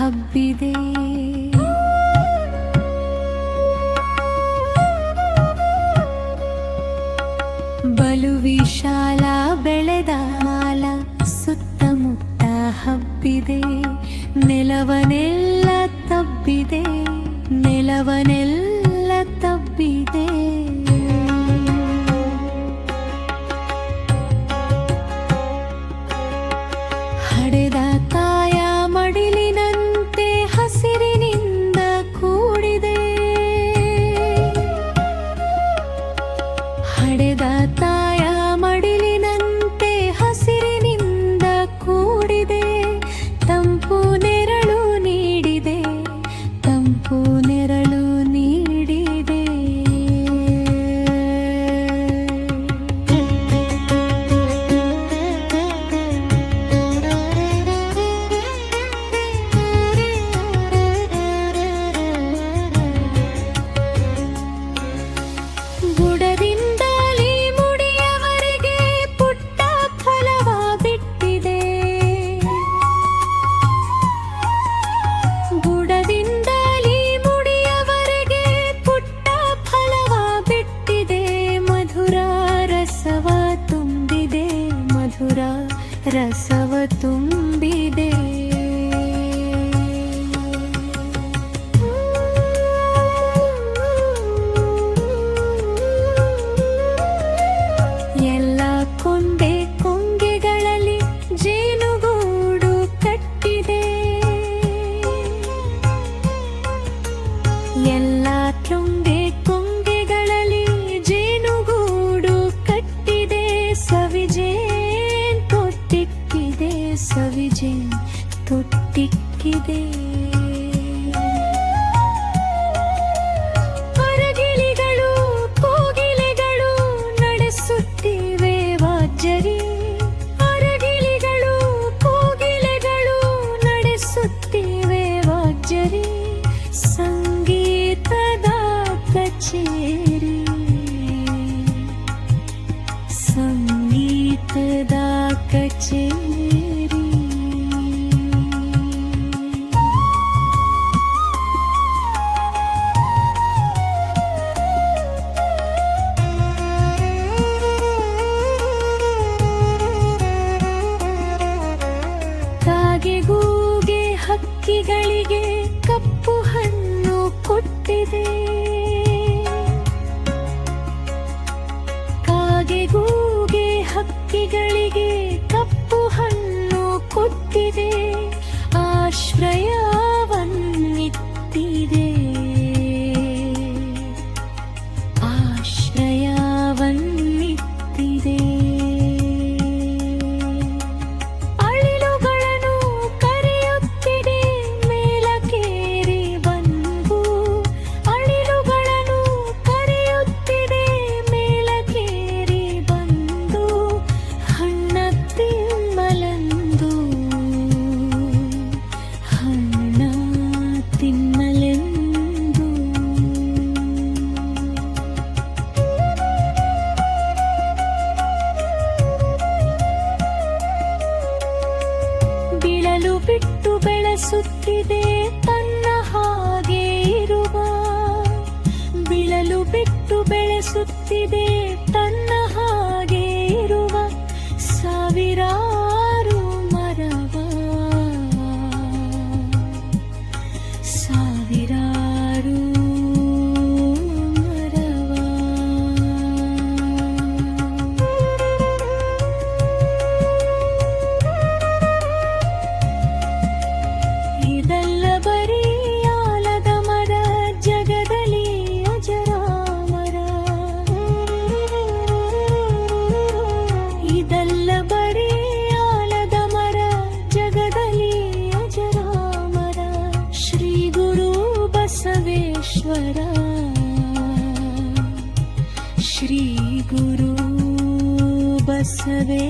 ಹಬ್ಬಿದೆ. ಬಲು ವಿಶಾಲ ಬೆಳೆದ ಮಾಲ ಸುತ್ತಮುತ್ತ ಹಬ್ಬಿದೆ. ನೆಲವನೆಲ್ಲ ತಬ್ಬಿದೆ. ನೆಲವನೆಲ್ಲ रसव तुम ചേരി സംഗീതദ ಗೂಗೆ ಹಕ್ಕಿಗಳಿಗೆ ಕಪ್ಪು ಹಣ್ಣು ಕೊಟ್ಟಿದೆ. ಸುತ್ತಿದೆ ತನ್ನ ಹಾಗೆ ಇರುವ. ಬಿಳಲು ಬಿಟ್ಟು ಬೆಳೆಸುತ್ತಿದೆ ತನ್ನ ಹಾಗೆ ಇರುವ. ಸಾವಿರ श्रीगुरु बसवेश्वर।